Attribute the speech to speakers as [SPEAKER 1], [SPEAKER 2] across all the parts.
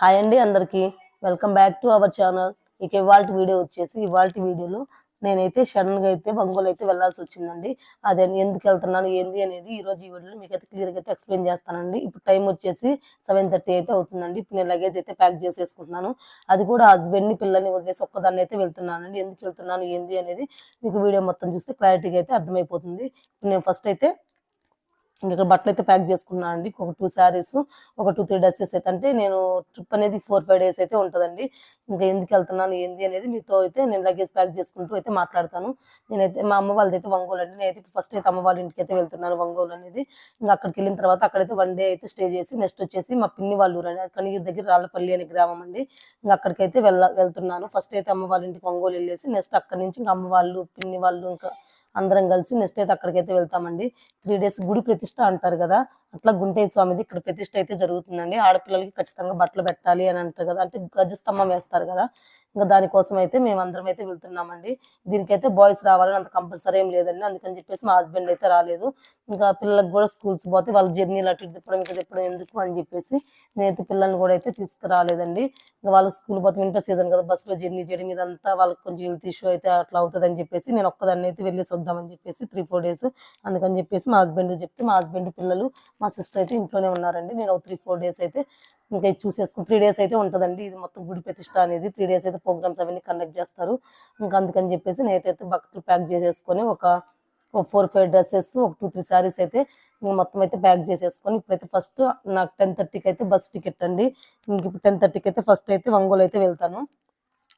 [SPEAKER 1] Hi అండి అందరికీ. Welcome back to our channel ఇక ఇవాళ వీడియో వచ్చేసి ఇవాళ వీడియోలో నేనైతే షడన్గా అయితే ఒంగోలు అయితే వెళ్ళాల్సి వచ్చిందండి. అదే ఎందుకు వెళ్తున్నాను ఏంది అనేది ఈ రోజు ఈ వీడియోలో మీకు అయితే క్లియర్గా అయితే ఎక్స్ప్లెయిన్ చేస్తానండి. ఇప్పుడు టైం వచ్చేసి సెవెన్ థర్టీ అయితే అవుతుందండి. ఇప్పుడు నేను లగేజ్ అయితే ప్యాక్ చేసేసుకుంటున్నాను. అది కూడా హస్బెండ్ని పిల్లల్ని వదిలేసి ఒక్కదాన్ని అయితే వెళ్తున్నానండి. ఎందుకు వెళ్తున్నాను ఏంది అనేది మీకు వీడియో మొత్తం చూస్తే క్లారిటీగా అయితే అర్థమైపోతుంది. ఇప్పుడు నేను ఫస్ట్ అయితే ఇంకా బట్టలు అయితే ప్యాక్ చేసుకున్నాను అండి. ఒక టూ శారీస్ ఒక టూ త్రీ డ్రెస్సెస్ అయితే. అంటే నేను ట్రిప్ అనేది ఫోర్ ఫైవ్ డేస్ అయితే ఉంటుందండి. ఇంకా ఎందుకు వెళ్తున్నాను ఏంది అనేది మీతో అయితే నేను లగేజ్ ప్యాక్ చేసుకుంటూ అయితే మాట్లాడతాను. నేనైతే మా అమ్మ వాళ్ళదైతే ఒంగోలు అండి. నేనైతే ఫస్ట్ అయితే అమ్మ వాళ్ళ ఇంటికి అయితే వెళ్తున్నాను ఒంగోలు అనేది. ఇంకా అక్కడికి వెళ్ళిన తర్వాత అక్కడైతే వన్ డే అయితే స్టే చేసి నెక్స్ట్ వచ్చేసి మా పిన్ని వాళ్ళు ఊరు కనిగిరి దగ్గర రాళ్ళపల్లి అనే గ్రామం అండి. ఇంకా అక్కడికైతే వెళ్ళ వెళ్తున్నాను. ఫస్ట్ అయితే అమ్మ వాళ్ళ ఇంటికి ఒంగోలు వెళ్ళేసి నెక్స్ట్ అక్కడి నుంచి ఇంకా అమ్మ వాళ్ళు పిన్ని వాళ్ళు ఇంకా అందరం కలిసి నెక్స్ట్ అయితే అక్కడికైతే వెళ్తామండి. త్రీ డేస్ గుడి ప్రతిష్ట అంటారు కదా అట్లా గుంటయ్య స్వామిది ఇక్కడ ప్రతిష్ట అయితే జరుగుతుందండి. ఆడపిల్లలకి ఖచ్చితంగా బట్టలు పెట్టాలి అని అంటారు కదా అంటే గజస్తంభం వేస్తారు కదా ఇంకా దానికోసం అయితే మేము అందరం అయితే వెళ్తున్నామండి. దీనికైతే బాయ్స్ రావాలని అంత కంపల్సరీ ఏం లేదండి. అందుకని చెప్పేసి మా హస్బెండ్ అయితే రాలేదు. ఇంకా పిల్లలకు కూడా స్కూల్స్ పోతే వాళ్ళ జర్నీలు అటు తిప్పడం ఇంకా తిప్పడం ఎందుకు అని చెప్పేసి నేనైతే పిల్లల్ని కూడా అయితే తీసుకురాలేదండి. ఇంకా వాళ్ళకి స్కూల్ పోతే వింటర్ సీజన్ కదా బస్సులో జర్నీ చేయడం ఇదంతా వాళ్ళకి కొంచెం హెల్త్ ఇష్యూ అయితే అట్లా అవుతుంది అని చెప్పేసి నేను ఒక్కదాన్ని అయితే వెళ్ళేసి వద్దామని చెప్పేసి త్రీ ఫోర్ డేస్ అందుకని చెప్పేసి మా హస్బెండ్ చెప్తే మా హస్బెండ్ పిల్లలు మా సిస్టర్ అయితే ఇంట్లోనే ఉన్నారండి. నేను త్రీ ఫోర్ డేస్ అయితే ఇంకా చూసేసుకుని త్రీ డేస్ అయితే ఉంటుందండి. ఇది మొత్తం గుడి ప్రతిష్ట అనేది త్రీ డేస్ అయితే ప్రోగ్రామ్స్ అవన్నీ కండక్ట్ చేస్తారు. ఇంకా అందుకని చెప్పేసి నేనైతే బట్టలు ప్యాక్ చేసేసుకొని ఒక ఒక ఫోర్ ఫైవ్ డ్రెస్సెస్ ఒక టూ త్రీ శారీస్ అయితే మొత్తం అయితే ప్యాక్ చేసేసుకొని ఇప్పుడైతే ఫస్ట్ నాకు టెన్ థర్టీకి అయితే బస్ టికెట్ అండి. ఇంక ఇప్పుడు టెన్ థర్టీకి అయితే ఫస్ట్ అయితే ఒంగోలు అయితే వెళ్తాను.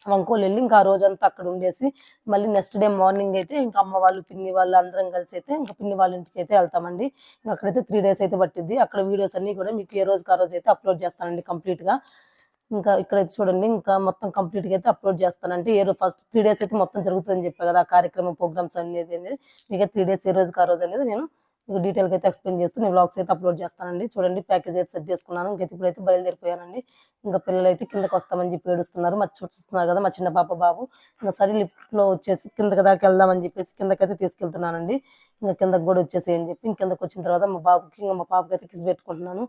[SPEAKER 1] వంకోలు వెళ్ళి ఇంకా ఆ రోజంతా అక్కడ ఉండేసి మళ్ళీ నెక్స్ట్ డే మార్నింగ్ అయితే ఇంకా అమ్మ వాళ్ళు పిన్ని వాళ్ళు అందరం కలిసి అయితే ఇంకా పిన్ని వాళ్ళ ఇంటికి అయితే వెళ్తామండి. ఇంకా అక్కడైతే త్రీ డేస్ అయితే పట్టింది అక్కడ వీడియోస్ అన్ని కూడా మీకు ఏ రోజుకి ఆ రోజు అయితే అప్లోడ్ చేస్తానండి కంప్లీట్గా గా. ఇంకా ఇక్కడైతే చూడండి ఇంకా మొత్తం కంప్లీట్గా గా అయితే అప్లోడ్ చేస్తానంటే ఏ రోజు ఫస్ట్ త్రీ డేస్ అయితే మొత్తం జరుగుతుందని చెప్పా కదా ఆ కార్యక్రమం ప్రోగ్రామ్స్ అనేది అనేది మీకు త్రీ డేస్ ఏ రోజుకి ఆ రోజు అనేది నేను మీకు డీటెయిల్గా అయితే ఎక్స్ప్లెయిన్ చేస్తూ నేను బ్లాగ్స్ అయితే అప్లోడ్ చేస్తానండి. చూడండి ప్యాకేజ్ అయితే సెట్ చేసుకున్నాను. ఇంకా ఇప్పుడైతే బయలుదేరిపోయానండి. ఇంకా పిల్లలు అయితే కిందకి వస్తామని చెప్పి ఏడుస్తున్నారు. మా చూస్తున్నారు కదా మా చిన్న పాప బాబు. ఇంకా సరే లిఫ్ట్లో వచ్చేసి కిందకి దాకా వెళ్దామని చెప్పేసి కిందకైతే తీసుకెళ్తున్నానండి. ఇంకా కిందకి కూడా వచ్చేసి అని చెప్పి కిందకి వచ్చిన తర్వాత మా బాబుకి ఇంకా మా పాపకి అయితే కిసి పెట్టుకుంటున్నాను.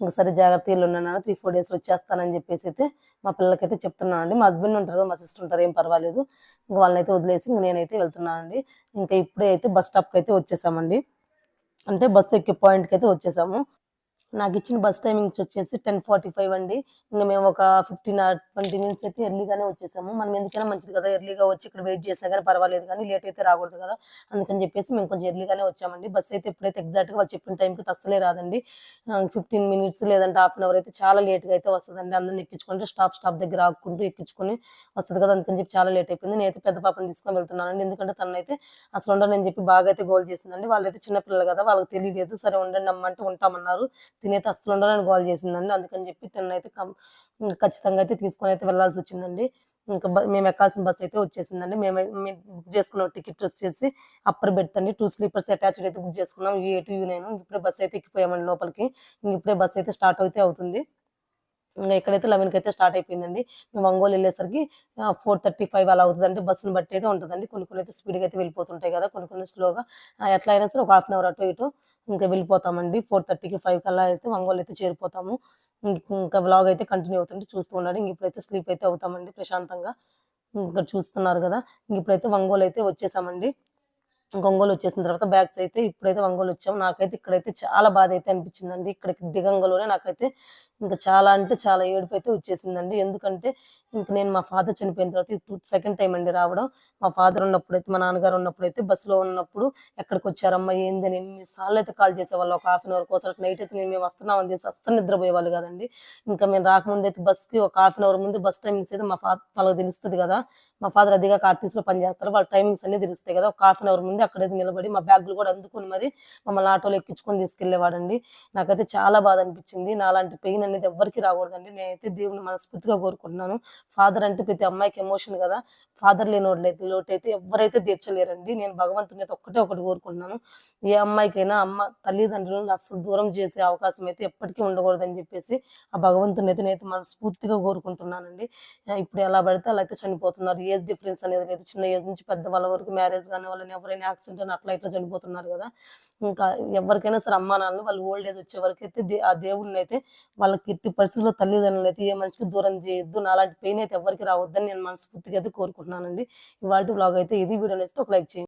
[SPEAKER 1] ఇంకా సరే జాగ్రత్తగా ఉన్నాను త్రీ ఫోర్ డేస్ వచ్చేస్తానని చెప్పేసి అయితే మా పిల్లలకైతే చెప్తున్నాను అండి మా హస్బెండ్ ఉంటారు కదా మా సిస్టర్ ఉంటారు ఏం పర్వాలేదు. ఇంకా వాళ్ళని అయితే వదిలేసి ఇంకా నేనైతే వెళ్తున్నానండి. ఇంకా ఇప్పుడే అయితే బస్ స్టాప్కి అయితే వచ్చేసామండి. అంటే బస్సు ఎక్కే పాయింట్కి అయితే వచ్చేసాము. నాకు ఇచ్చిన బస్ టైమింగ్స్ వచ్చేసి టెన్ ఫార్టీ ఫైవ్ అండి. ఇంకా మేము ఒక ఫిఫ్టీన్ ఆర్ ట్వంటీ మినిట్స్ అయితే ఎర్లీగానే వచ్చేసాము. మనం ఎందుకైనా మంచిది కదా ఎర్లీగా వచ్చి ఇక్కడ వెయిట్ చేసినా కానీ పర్వాలేదు కానీ లేట్ అయితే రాకూడదు కదా. అందుకని చెప్పేసి మేము కొంచెం ఎర్లీగానే వచ్చామండి. బస్ అయితే ఎప్పుడైతే ఎగ్జాక్ట్గా వాళ్ళు చెప్పిన టైంకి తస్తలే రాదండి. ఫిఫ్టీన్ మినిట్స్ లేదంటే హాఫ్ అన్ అవర్ అయితే చాలా లేట్గా అయితే వస్తుందండి. అందరిని ఎక్కించుకుంటే స్టాప్ స్టాప్ దగ్గర ఆకుంటూ ఎక్కించుకొని వస్తుంది కదా అందుకని చెప్పి చాలా లేట్ అయిపోయింది. నేనైతే పెద్ద పాపని తీసుకొని వెళ్తున్నానండి. ఎందుకంటే తనైతే అసలు ఉండనని చెప్పి బాగా అయితే గోల్ చేసిందండి. వాళ్ళైతే చిన్నపిల్లలు కదా వాళ్ళకి తెలియలేదు. సరే ఉండండి అమ్మంటే ఉంటామన్నారు. తినైతే అసలు ఉండాలని గోల్ చేసిందండి. అందుకని చెప్పి తిన్నైతే కం- ఖచ్చితంగా అయితే తీసుకొని అయితే వెళ్ళాల్సి వచ్చిందండి. ఇంకా మేము ఎక్కాల్సిన బస్సు అయితే వచ్చేసిందండి. మేము మేము బుక్ చేసుకున్న టికెట్ వచ్చేసి అప్పర్ బెర్త్ అండి. టూ స్లీపర్స్ అటాచ్డ్ అయితే బుక్ చేసుకున్నాం. ఏ టూ యూ నేను. ఇప్పుడే బస్ అయితే ఎక్కిపోయామండి లోపలికి. ఇప్పుడే బస్ అయితే స్టార్ట్ అయితే అవుతుంది. ఇంకా ఇక్కడైతే లెవెన్కి అయితే స్టార్ట్ అయిపోయిందండి. మేము ఒంగోలు వెళ్ళేసరికి ఫోర్ థర్టీ ఫైవ్ అలా అవుతుంది అంటే బస్సుని బట్టి అయితే ఉంటుందండి. కొన్ని కొన్ని అయితే స్పీడ్గా అయితే వెళ్ళిపోతుంటాయి కదా కొన్ని కొన్ని స్లోగా. ఎట్లా అయినా సరే ఒక హాఫ్ అన్ అవర్ అటు ఇటు ఇంకా వెళ్ళిపోతామండి. ఫోర్ థర్టీకి ఫైవ్ కల్లా అయితే ఒంగోలు అయితే చేరిపోతాము. ఇంకా వ్లాగ్ అయితే కంటిన్యూ అవుతుంది చూస్తూ ఉండండి. ఇంక ఇప్పుడైతే స్లీప్ అయితే అవుతామండి ప్రశాంతంగా. ఇంకా చూస్తున్నారు కదా ఇంక ఇప్పుడైతే ఒంగోలు అయితే వచ్చేసామండి. గొంగలు వచ్చేసిన తర్వాత బ్యాగ్స్ అయితే ఇప్పుడైతే ఒంగోలు వచ్చాము నాకైతే ఇక్కడైతే చాలా బాధ అయితే అనిపించిందండి. ఇక్కడికి దిగంగలోనే నాకైతే ఇంకా చాలా అంటే చాలా ఏడుపు అయితే వచ్చేసిందండి. ఎందుకంటే ఇంక నేను మా ఫాదర్ చనిపోయిన తర్వాత సెకండ్ టైం అండి రావడం. మా ఫాదర్ ఉన్నప్పుడు అయితే మా నాన్నగారు ఉన్నప్పుడు అయితే బస్సులో ఉన్నప్పుడు ఎక్కడికి వచ్చారమ్మా ఏంది అని ఎన్నిసార్లు అయితే కాల్ చేసేవాళ్ళు. ఒక హాఫ్ అన్ అవర్ కోసం నైట్ అయితే నేను మేము వస్తున్నాం అని చేసి అస్సలు నిద్రపోయేవాళ్ళు కదండి. ఇంకా మేము రాకముందు అయితే బస్కి ఒక హాఫ్ అన్ అవర్ ముందు బస్ టైమింగ్స్ అయితే మా ఫాదర్ వాళ్ళకి తెలుస్తుంది కదా. మా ఫాదర్ అదిగా ఆర్టీసీలో పనిచేస్తారు. వాళ్ళ టైమింగ్స్ అన్ని తెలుస్తాయి కదా. ఒక హాఫ్ అన్ అవర్ ముందు అక్కడైతే నిలబడి మా బ్యాగులు కూడా అందుకుని మరి మమ్మల్ని ఆటోలో ఎక్కించుకొని తీసుకెళ్ళేవాడండి నాకైతే చాలా బాధ అనిపించింది. నాలాంటి పెయిన్ అనేది ఎవరికి రాకూడదండి. నేనైతే దేవుని మనస్ఫూర్తిగా కోరుకుంటున్నాను. ఫాదర్ అంటే ప్రతి అమ్మాయికి ఎమోషన్ కదా. ఫాదర్ లేని వాళ్ళైతే లోటైతే ఎవరైతే తీర్చలేరండి. నేను భగవంతుని అయితే ఒక్కటే ఒకటి కోరుకుంటున్నాను. ఏ అమ్మాయికైనా అమ్మ తల్లిదండ్రులను అసలు దూరం చేసే అవకాశం అయితే ఎప్పటికీ ఉండకూడదని చెప్పేసి ఆ భగవంతుని అయితే నేనైతే మనస్ఫూర్తిగా కోరుకుంటున్నానండి. ఇప్పుడు ఎలా పడితే అలా అయితే చనిపోతున్నారు. ఏజ్ డిఫరెన్స్ అనేది లేదు. చిన్న ఏజ్ నుంచి పెద్ద వాళ్ళ వరకు మ్యారేజ్ కానీ వాళ్ళని ఎవరైనా యాక్సిడెంట్ అని అట్లా ఇట్లా చనిపోతున్నారు కదా. ఇంకా ఎవరికైనా సరే అమ్మా నాన్నలు వాళ్ళు ఓల్డ్ ఏజ్ వచ్చే వరకు అయితే దే- ఆ దేవుడిని అయితే వాళ్ళకి ఇట్టి పరిస్థితుల్లో తల్లిదండ్రులు అయితే ఏ మనిషికి దూరం చేయొద్దు. నాలాంటి పెయిన్ అయితే ఎవరికి రావద్దని నేను మనస్ఫూర్తిగా అయితే కోరుకుంటున్నానండి. ఇవాళ బ్లాగ్ అయితే ఇది. వీడియో నేస్తే ఒక లైక్ చేయండి.